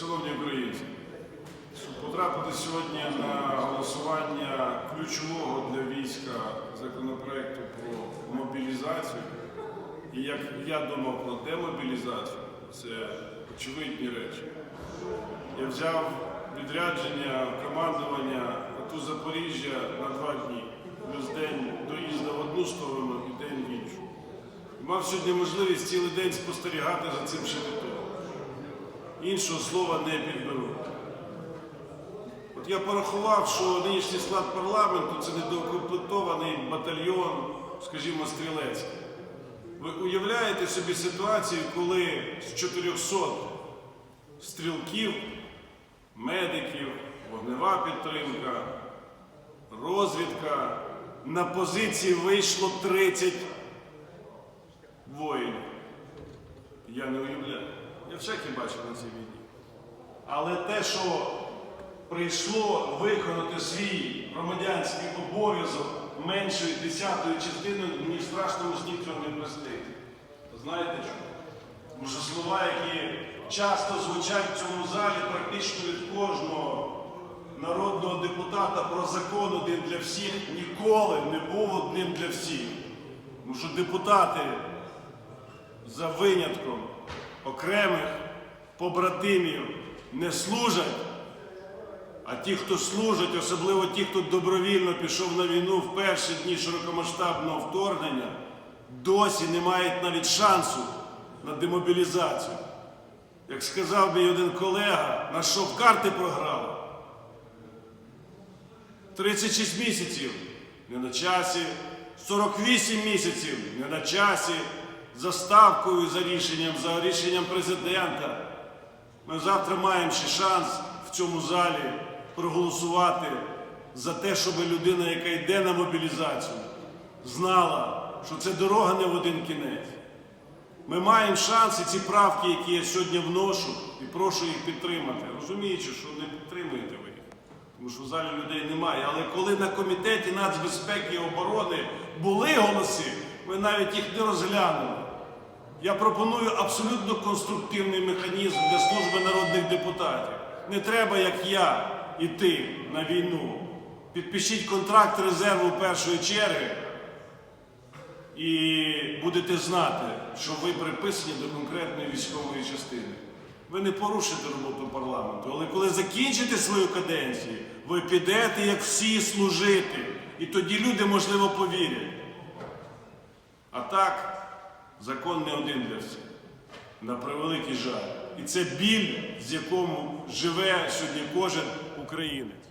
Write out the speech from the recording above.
Шановні українці, потрапити сьогодні на голосування ключового для війська законопроекту про мобілізацію, і як я думав про демобілізацію, це очевидні речі. Я взяв відрядження командування АТУ Запоріжжя на два дні, плюс день доїзду в одну сторону і день в іншу. Мав сьогодні можливість цілий день спостерігати за цим шепетом. Іншого слова не підберу. От я порахував, що нинішній склад парламенту це недоукомплектований батальйон, скажімо, стрілецький. Ви уявляєте собі ситуацію, коли з 400 стрілків, медиків, вогнева підтримка, розвідка на позиції вийшло 30 воїнів. Я не уявляю. Я всяке бачив на цій війні. Але те, що прийшло виконати свій громадянський обов'язок меншою десятою частиною, мені страшно з нічого не простити. Знаєте чому? Тому що слова, які часто звучать в цьому залі практично від кожного народного депутата про закон один для всіх, ніколи не був одним для всіх. Тому що депутати за винятком окремих побратимів не служать, а ті, хто служать, особливо ті, хто добровільно пішов на війну в перші дні широкомасштабного вторгнення, досі не мають навіть шансу на демобілізацію. Як сказав мій один колега, на що в карти програли? 36 місяців не на часі, 48 місяців не на часі, за ставкою за рішенням, за рішенням президента. Ми завтра маємо ще шанс в цьому залі проголосувати за те, щоб людина, яка йде на мобілізацію, знала, що це дорога не в один кінець. Ми маємо шанс і ці правки, які я сьогодні вношу, і прошу їх підтримати, розуміючи, що не підтримуєте ви їх, тому що в залі людей немає. Але коли на комітеті нацбезпеки і оборони були голоси, ви навіть їх не розглянули. Я пропоную абсолютно конструктивний механізм для служби народних депутатів. Не треба, як я, іти на війну. Підпишіть контракт резерву першої черги і будете знати, що ви приписані до конкретної військової частини. Ви не порушите роботу парламенту, але коли закінчите свою каденцію, ви підете як всі служити. І тоді люди, можливо, повірять. А так, закон не один для всіх. На превеликий жаль. І це біль, з якому живе сьогодні кожен українець.